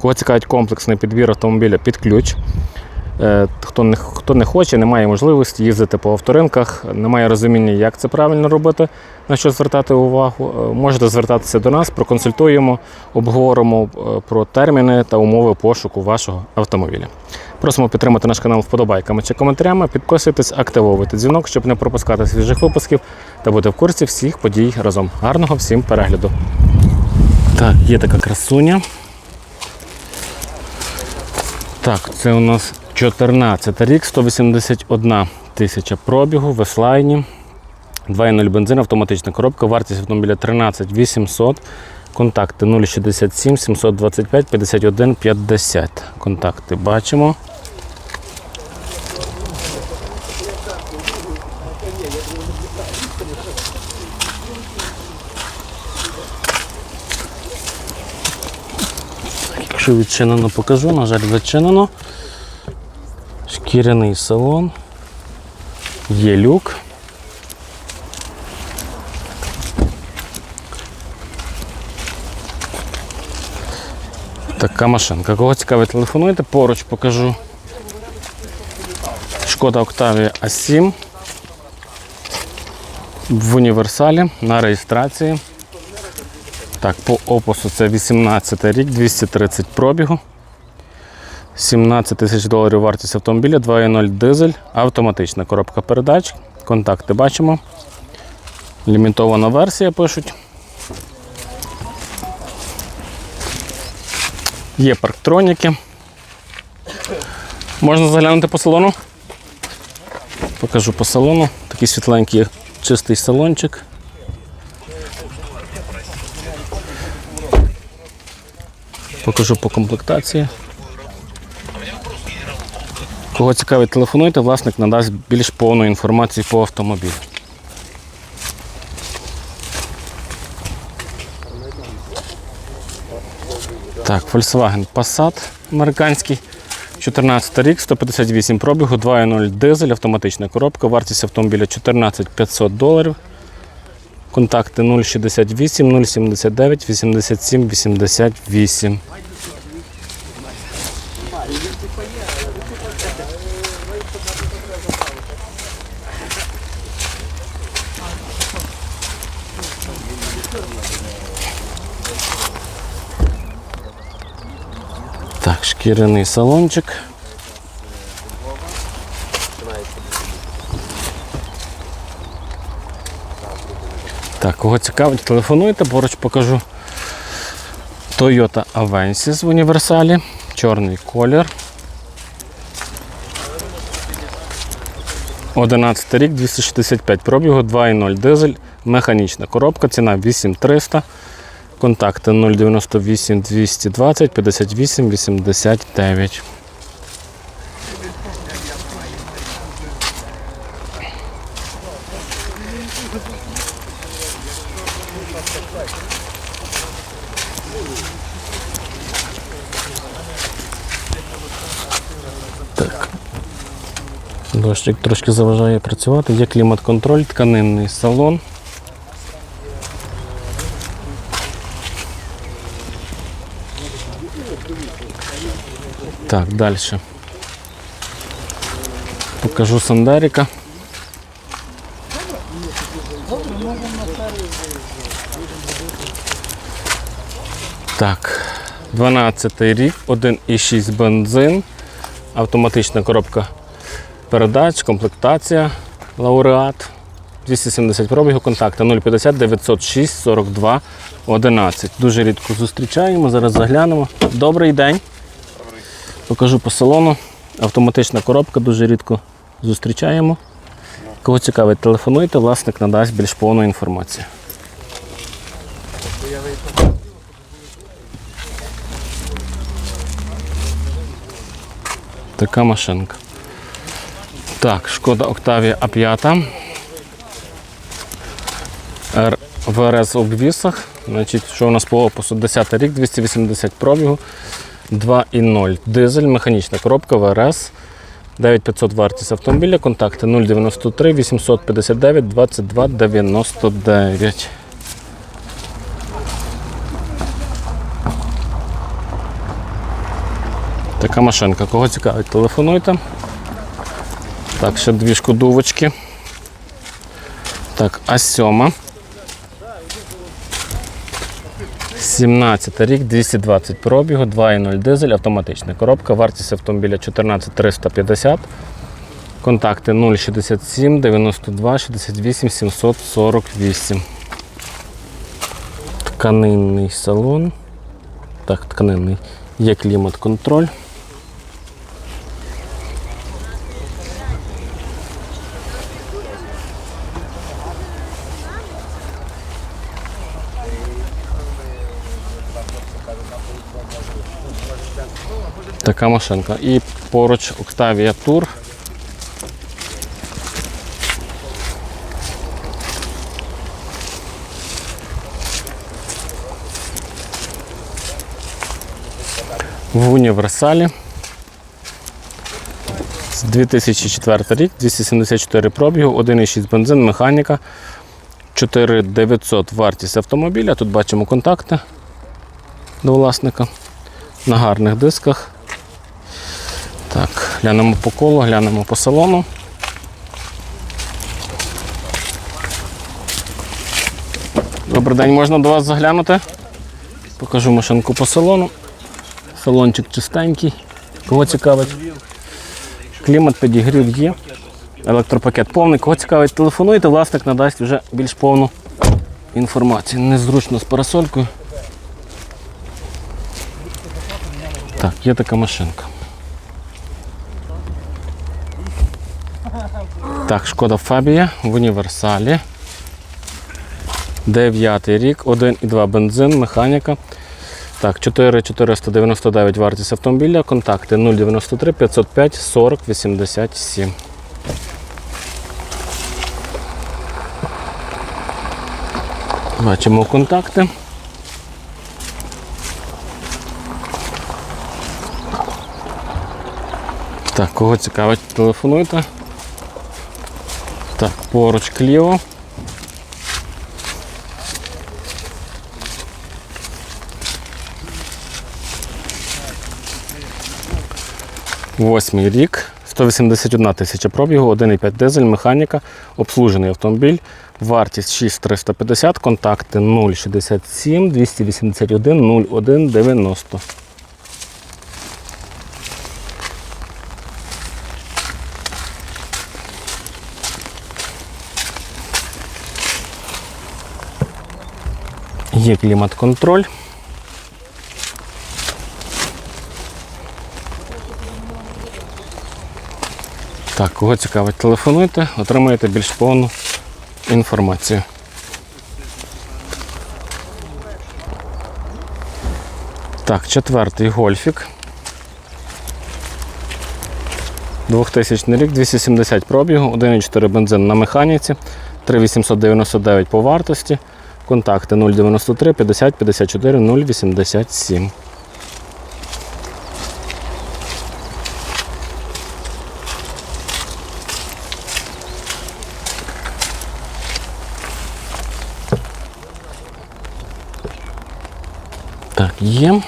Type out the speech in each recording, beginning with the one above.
Кого цікавить комплексний підбір автомобіля під ключ. Е, Хто не, хто не хоче, не має можливості їздити по авторинках, не має розуміння, як це правильно робити, на що звертати увагу, е, можете звертатися до нас, проконсультуємо, обговоримо е, про терміни та умови пошуку вашого автомобіля. Просимо підтримати наш канал вподобайками чи коментарями, підписуйтесь, активовуйте дзвінок, щоб не пропускати свіжих випусків та бути в курсі всіх подій разом. Гарного всім перегляду! Так, є така красуня. Так, це у нас 14 рік, 181 тисяча пробігу в S-Line. 2.0 бензин, автоматична коробка, вартість автомобіля 13 800. Контакти 067 725 51 50. Контакти бачимо. Якщо відчинено, покажу, на жаль, відчинено. Шкіряний салон. Є люк. Така машинка. Кого цікавить, телефонуйте, поруч покажу. Шкода Octavia A7 в універсалі на реєстрації. Так, по опису це 18 рік, 230 пробігу. 17 тисяч доларів вартість автомобіля, 2.0 дизель, автоматична коробка передач. Контакти бачимо. Лімітована версія пишуть. Є парктроніки. Можна заглянути по салону? Покажу по салону. Такий світленький чистий салончик. Покажу по комплектації. Кого цікавить, телефонуйте, власник надасть більш повну інформацію по автомобілю. Так, Volkswagen Passat американський. 14 рік, 158 пробігу, 2.0 дизель, автоматична коробка, вартість автомобіля 14 500 доларів. Контакти 068 079 87 88. Так, шкіряний салончик. Так, кого цікавить, телефонуйте, поруч покажу. Toyota Avensis в універсалі, чорний колір. 11 рік, 265 пробігу, 2.0 дизель, механічна коробка, ціна 8300. Контакти 098 220 58 89. Так. Дощик трошки заважає працювати. Є клімат-контроль, тканинний салон. Так, далі. Покажу Сандеріка. Так, 12 рік, 1,6 бензин, автоматична коробка передач, комплектація, лауреат. 270 пробігу, контакти 050 906 42 11. Дуже рідко зустрічаємо, зараз заглянемо. Добрий день. Покажу по салону. Автоматична коробка, дуже рідко зустрічаємо. Кого цікавить, телефонуйте, власник надасть більш повну інформацію. Така машинка. Так, шкода Октавія А5. Р- В обвісах. Значить, що у нас по опису? 10 рік, 280 пробігу, 2,0. Дизель, механічна коробка ВРС. 9500 вартість автомобіля, контакти 093 859 22 99. Така машинка. Кого цікавить, телефонуйте. Так, ще дві шкодувочки. Так, А7. 17 рік, 220 пробігу, 2,0 дизель, автоматична коробка, вартість автомобіля 14 350. Контакти 067 92 68 748. Тканинний салон. Так, тканинний. Є клімат-контроль. Така машинка. І поруч Octavia Tour. В універсалі. 2004 рік, 274 пробігу, 1,6 бензин, механіка, 4900 вартість автомобіля. Тут бачимо контакти до власника на гарних дисках. Так, глянемо по колу, глянемо по салону. Добрий день, можна до вас заглянути? Покажу машинку по салону. Салончик чистенький. Кого цікавить? Клімат підігрів є. Електропакет повний. Кого цікавить, телефонуйте, власник надасть вже більш повну інформацію. Незручно з парасолькою. Так, є така машинка. Так, шкода Фабія в універсалі. 9 рік, 1,2 бензин, механіка. Так, 4499 вартість автомобіля, контакти 093 505 40 87. Бачимо контакти. Так, кого цікавить, телефонуйте. Так, поруч кліво. Восьмий рік, 181 тисяча пробігу, 1,5 дизель, механіка, обслужений автомобіль, вартість 6350, контакти 067 281 01 Є клімат-контроль. Так, кого цікавить, телефонуйте, отримаєте більш повну інформацію. Так, четвертий гольфік. 2000 рік, 270 пробігу, 1,4 бензин на механіці, 3899 по вартості. Контакти 093 50 54 087. Так, є.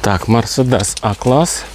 Так, Mercedes А-клас. –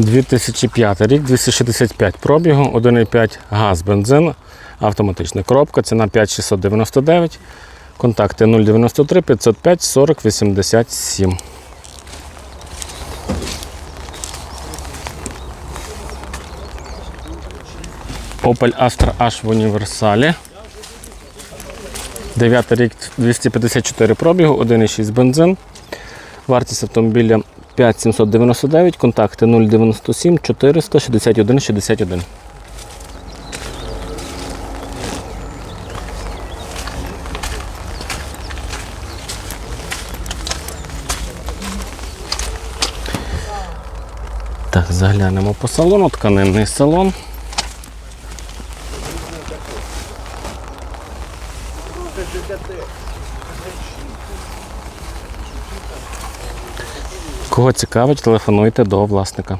2005 рік, 265 пробігу, 1,5 газ, бензин, автоматична коробка, ціна 5699, контакти 093 505 40 87. Opel Astra H в універсалі. 9 рік 254 пробігу, 1,6 бензин. Вартість автомобіля 5799, контакти 097 461 61. Так, заглянемо по салону, тканинний салон. Кого цікавить, телефонуйте до власника.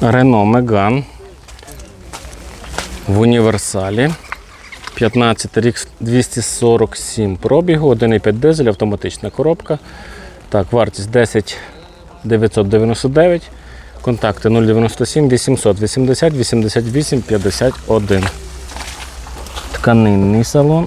Рено Меган в універсалі. 15 рік 247 пробігу, 1,5 дизель, автоматична коробка. Так, вартість 10 999. Контакти 097 880 88 51. Тканинний салон.